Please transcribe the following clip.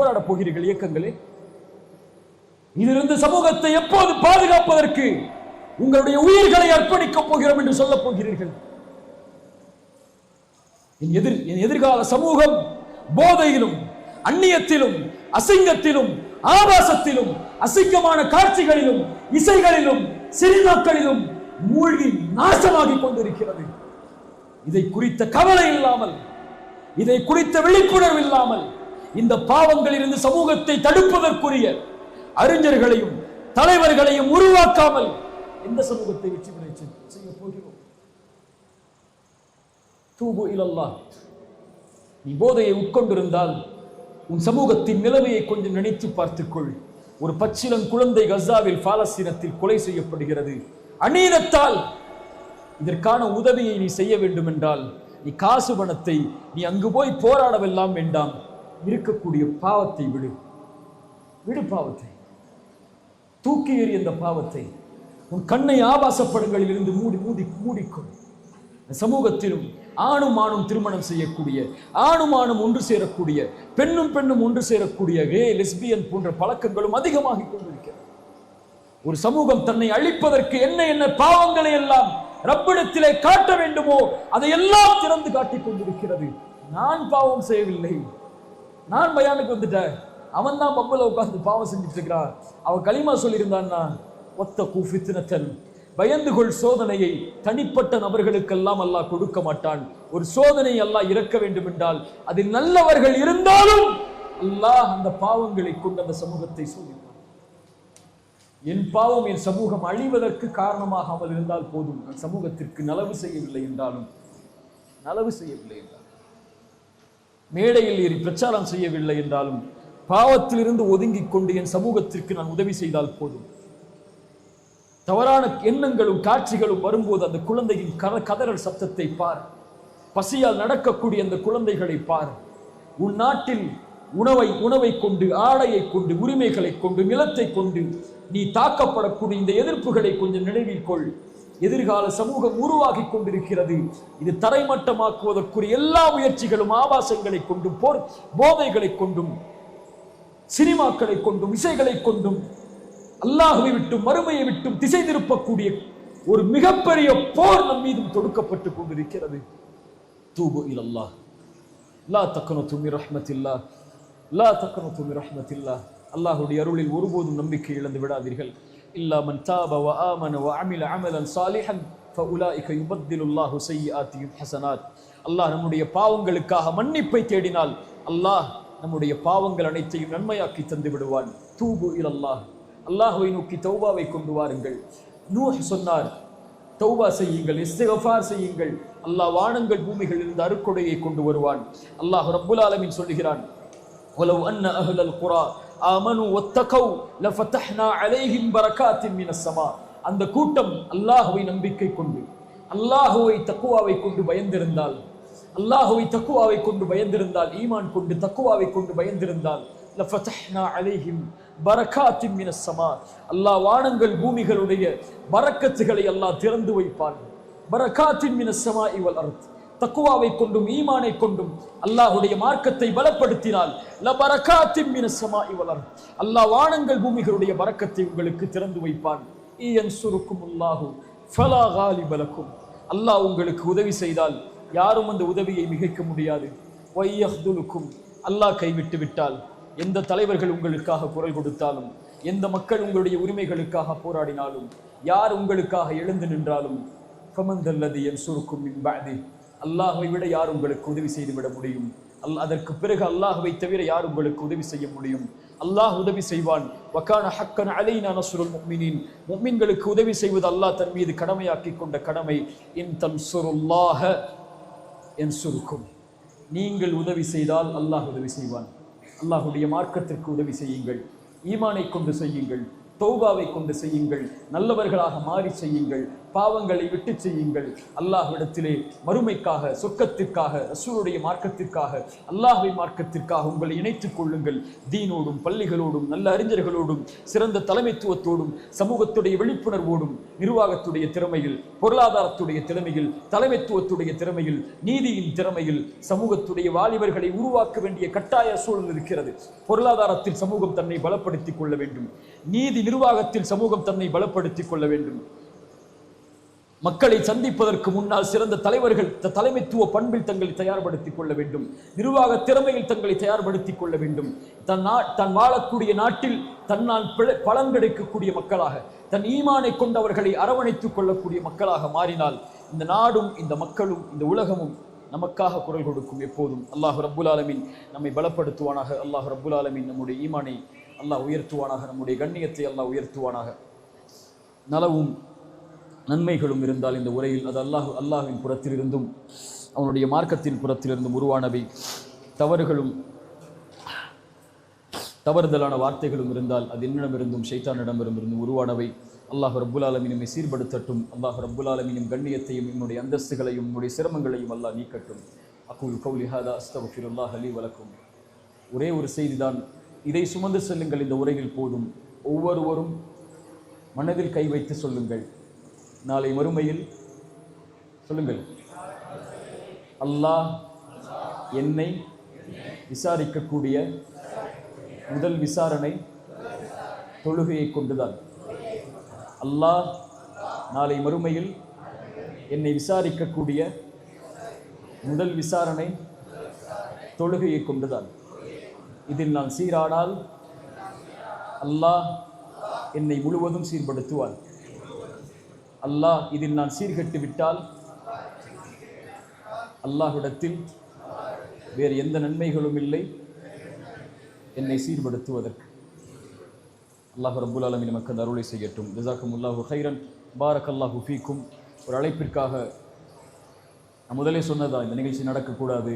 போராடப் போகிறீர்கள் இயக்கங்களே. இதிலிருந்து சமூகத்தை எப்போது பாதுகாப்பதற்கு உங்களுடைய உயிர்களை அர்ப்பணிக்கப் போகிறோம் என்று சொல்லப் போகிறீர்கள். என் எதிர் என் எதிர்கால சமூகம் போதையிலும் அந்நியத்திலும் அசிங்கத்திலும் ஆபாசத்திலும் அசிங்கமான காட்சிகளிலும் இசைகளிலும் சினிமாக்களிலும் மூழ்கி நாசமாகிக் கொண்டிருக்கிறது. இதை குறித்த கவலை இல்லாமல் இதை குறித்த விழிப்புணர்வு இல்லாமல் இந்த பாவங்களிலிருந்து சமூகத்தை தடுப்பதற்குரிய அறிஞர்களையும் தலைவர்களையும் உருவாக்காமல் எந்த சமூகத்தை வெற்றி பெற செய்ய போகிறோம். தூபு இலல்லா நீ போதையை உட்கொண்டிருந்தால் உன் சமூகத்தின் நிலைமையை கொஞ்சம் நினைத்து பார்த்துக்கொள். ஒரு பச்சிலன் குழந்தை கசாவில் பாலஸ்தீனத்தில் கொலை செய்யப்படுகிறது. அநீனத்தால் இதற்கான உதவியை நீ செய்ய வேண்டும் என்றால் நீ காசு பணத்தை நீ அங்கு போய் போராடவெல்லாம் வேண்டாம். இருக்கக்கூடிய பாவத்தை விடு. விடு பாவத்தை. தூக்கி எறி அந்த பாவத்தை. உன் கண்ணை ஆபாசப்படங்களில் இருந்து மூடி மூடி மூடிக்கொள். சமூகத்திலும் ஆணும் ஆணும் திருமணம் செய்யக்கூடிய ஆணும் ஆணும் ஒன்று சேரக்கூடிய பெண்ணும் பெண்ணும் ஒன்று சேரக்கூடிய வே லெஸ்பியன் போன்ற பழக்கங்களும் அதிகமாகிக் கொண்டிருக்கிறது. ஒரு சமூகம் தன்னை அழிப்பதற்கு என்ன என்ன பாவங்களை எல்லாம் ரப்பிடத்திலே காட்ட வேண்டுமோ அதை எல்லாம் திறந்து காட்டிக் கொண்டிருக்கிறது. நான் பாவம் செய்யவில்லை. நான் பயானுக்கு வந்துட்டேன். அவன் தான் பப்பல உட்கார்ந்து பாவம் செஞ்சுட்டு இருக்கிறான் அவன் களிமா சொல்லியிருந்தான்னா ஒத்த குஃபித்தினத்தன் பயந்து கொள் சோதனையை தனிப்பட்ட நபர்களுக்கெல்லாம் அல்லாஹ் கொடுக்க மாட்டான். ஒரு சோதனை அல்லாஹ் இறக்க வேண்டும் என்றால் அதில் நல்லவர்கள் இருந்தாலும் அல்லாஹ் அந்த பாவங்களை கொண்டு அந்த சமூகத்தை சோதிப்பான் என் பாவம் என் சமூகம் அழிவதற்கு காரணமாகாமல் இருந்தால் போதும். நான் சமூகத்திற்கு நலவு செய்யவில்லை என்றாலும் நலவு செய்யவில்லை என்றால் மேடையில் ஏறி பிரச்சாரம் செய்யவில்லை என்றாலும் பாவத்திலிருந்து ஒதுங்கிக் கொண்டு என் சமூகத்திற்கு நான் உதவி செய்தால் போதும். தவறான எண்ணங்களும் காட்சிகளும் வரும்போது அந்த குழந்தையின் கத கதறல் சத்தத்தை பார். பசியால் நடக்கக்கூடிய அந்த குழந்தைகளை பார். உன் நாட்டில் உணவை உணவை கொண்டு ஆடையை கொண்டு உரிமைகளை கொண்டு நிலத்தை கொண்டு நீ தாக்கப்படக்கூடிய இந்த எதிர்ப்புகளை கொஞ்சம் நினைவில் கொள். எதிர்கால சமூகம் உருவாகி கொண்டிருக்கிறது. இது தரைமட்டமாக்குவதற்குரிய எல்லா முயற்சிகளும் ஆபாசங்களை கொண்டும் போர் போதைகளை கொண்டும் சினிமாக்களை கொண்டும் இசைகளை கொண்டும் அல்லாஹுவை விட்டும் மறுமையை விட்டும் திசை திருப்பக்கூடிய ஒரு மிகப்பெரிய போர் நம் மீதும் தொடுக்கப்பட்டு கொண்டிருக்கிறது. தூபு இல்லல்லா லா தக்கன துமி ரஹ்மத்தில்லா லா தக்கன துமி ரஹ்மத்தில்லா அல்லாஹுடைய அருளில் ஒருபோதும் நம்பிக்கை இழந்து விடாதீர்கள். இல்லா மன் தாப வ ஆமன வ அமில அமலன் சாலிஹன் ஃபஉலாயிக யுபத்திலுல்லாஹு சய்யிஆத்திஹிம் ஹஸனாத் அல்லாஹ் நம்முடைய பாவங்களுக்காக மன்னிப்பை தேடினால் அல்லாஹ் நம்முடைய பாவங்கள் அனைத்தையும் நன்மையாக்கி தந்து விடுவான் தூபு இலல்லாஹ் அல்லாஹ்வை நோக்கி தௌபாவை கொண்டு வாருங்கள் நூஹ் சொன்னார் தௌபா செய்யுங்கள் இஸ்திகஃபார் செய்யுங்கள் அல்லாஹ் வானங்கள் பூமிகளில் இருந்து அருக்கொடையை கொண்டு வருவான் அல்லாஹ் ரப்புல் ஆலமீன் சொல்லுகிறான் ولو أن أهل القرى ஆமனு ஒத்தகௌ லஃபத்தஹ்னா அலைஹிம் பரகாத்தின் மின சமா. அந்த கூட்டம் அல்லாஹுவை நம்பிக்கை கொண்டு அல்லாஹுவை தக்குவாவை கொண்டு பயந்திருந்தால் அல்லாஹுவை தக்குவாவை கொண்டு பயந்திருந்தால் ஈமான் கொண்டு தக்குவாவை கொண்டு பயந்திருந்தால் லஃபத்தஹ்னா அலைஹிம் பரகாத்தின் மின சமா. அல்லாஹ் வானங்கள் பூமிகளுடைய பரக்கத்துகளை அல்லாஹ் திறந்து வைப்பான். பரகாத்தின் மின சமா இவள் அர்த்தம் தக்குவாவை கொண்டும் ஈமானை கொண்டும் அல்லாஹ்வுடைய மார்க்கத்தை பலப்படுத்தினால் ல பரக்காத்தின் மினஸ் ஸமாஇ அல்லாஹ் வானங்கள் பூமிகளுடைய பரக்கத்தை உங்களுக்கு திறந்து வைப்பான். ஈயன் சுருக்கும் அல்லாஹு ஃபலா காலிப அல்லாஹ் உங்களுக்கு உதவி செய்தால் யாரும் அந்த உதவியை மிகைக்க முடியாது. வையஹ்துலுக்கும் அல்லாஹ் கைவிட்டு விட்டால் எந்த தலைவர்கள் உங்களுக்காக குரல் கொடுத்தாலும் எந்த மக்கள் உங்களுடைய உரிமைகளுக்காக போராடினாலும் யார் உங்களுக்காக எழுந்து நின்றாலும் ஃபமந்தல்லது என் சுருக்கும் மின் அல்லாஹை விட யார் உங்களுக்கு உதவி செய்து விட முடியும்? அல் அதற்கு பிறகு அல்லாஹுவை தவிர யார் உங்களுக்கு உதவி செய்ய முடியும்? அல்லாஹ் உதவி செய்வான். வக்கான ஹக்கன் அலைனா நஸ்ருல் முக்மினின். முக்மின்களுக்கு உதவி செய்வது அல்லாஹ் தன் மீது கடமையாக்கி கொண்ட கடமை. இன் சுருல்லாக என் சுருக்கும் நீங்கள் உதவி செய்தால் அல்லாஹ் உதவி செய்வான். அல்லாஹுடைய மார்க்கத்திற்கு உதவி செய்யுங்கள். ஈமானை கொண்டு செய்யுங்கள். தௌபாவை கொண்டு செய்யுங்கள். நல்லவர்களாக மாறி செய்யுங்கள். பாவங்களை விட்டு செய்யுங்கள். அல்லாஹ்விடத்திலே மறுமைக்காக சொர்க்கத்திற்காக ரசூருடைய மார்க்கத்திற்காக அல்லாஹ்வின் மார்க்கத்திற்காக உங்களை இணைத்துக் கொள்ளுங்கள். தீனோடும் பள்ளிகளோடும் நல்ல அறிஞர்களோடும் சிறந்த தலைமைத்துவத்தோடும் சமூகத்துடைய விழிப்புணர்வோடும் நிர்வாகத்துடைய திறமையில் பொருளாதாரத்துடைய திறமையில் தலைமைத்துவத்துடைய திறமையில் நீதியின் திறமையில் சமூகத்துடைய வாலிபர்களை உருவாக்க வேண்டிய கட்டாய சூழல் இருக்கிறது. பொருளாதாரத்தில் சமூகம் தன்னை பலப்படுத்திக் கொள்ள வேண்டும். நீதி நிர்வாகத்தில் சமூகம் தன்னை பலப்படுத்திக் கொள்ள வேண்டும். மக்களை சந்திப்பதற்கு முன்னால் சிறந்த தலைவர்கள் தலைமைத்துவ பண்பில் தங்களை தயார்படுத்திக் கொள்ள வேண்டும். நிர்வாக திறமையில் தங்களை தயார்படுத்திக் கொள்ள வேண்டும். தன் நா தன் வாழக்கூடிய நாட்டில் தன்னால் பலன் கிடைக்கக்கூடிய மக்களாக தன் ஈமானை கொண்டவர்களை அரவணைத்துக் கொள்ளக்கூடிய மக்களாக மாறினால் இந்த நாடும் இந்த மக்களும் இந்த உலகமும் நமக்காக குரல் கொடுக்கும் எப்போதும். அல்லாஹ் ரப்புல் ஆலமின் நம்மை பலப்படுத்துவானாக. அல்லாஹ் ரப்புல் ஆலமின் நம்முடைய ஈமானை அல்லாஹ் உயர்த்துவானாக. நம்முடைய கண்ணியத்தை அல்லாஹ் உயர்த்துவானாக. நலவும் நன்மைகளும் இருந்தால் இந்த உரையில் அது அல்லாஹ் அல்லாஹின் புறத்திலிருந்தும் அவனுடைய மார்க்கத்தின் புறத்திலிருந்தும் உருவானவை. தவறுகளும் தவறுதலான வார்த்தைகளும் இருந்தால் அது என்னிடமிருந்தும் ஷைத்தானிடமிருந்தும் உருவானவை. அல்லாஹ் ரப்புல் ஆலமீன் சீர்படுத்தட்டும். அல்லாஹ் ரப்புல் ஆலமினும் கண்ணியத்தையும் என்னுடைய அந்தஸ்துகளையும் என்னுடைய சிரமங்களையும் அல்லாஹ் நீக்கட்டும். அக்குல் கௌலி ஹாதா அஸ்தகுஃபிருல்லாஹ் அலி வழக்கும் ஒரே ஒரு செய்திதான். இதை சுமந்து செல்லுங்கள் இந்த உரையில் போதும். ஒவ்வொருவரும் மனதில் கை வைத்து சொல்லுங்கள். நாளை மறுமையில் சொல்லுங்கள். அல்லாஹ் என்னை விசாரிக்கக்கூடிய முதல் விசாரணை தொழுகையை கொண்டுதான். அல்லாஹ் நாளை மறுமையில் என்னை விசாரிக்கக்கூடிய முதல் விசாரணை தொழுகையை கொண்டுதான். இதில் நான் சீரானால் அல்லாஹ் என்னை முழுவதும் சீர்படுத்துவான். அல்லாஹ் இதில் நான் சீர்கெட்டு விட்டால் அல்லாஹ்விடத்தில் வேறு எந்த நன்மைகளும் இல்லை. என்னை சீர்படுத்துவதற்கு. அல்லாஹ் ரபுல் ஆலமீன் நமக்கு அந்த அருளை செய்யட்டும். ஜசாக்கும் அல்லாஹு ஹைரன் பாரக் அல்லாஹ் ஹுஃபீக்கும் ஒரு அழைப்பிற்காக நான் முதலே சொன்னதா இந்த நிகழ்ச்சி நடக்கக்கூடாது.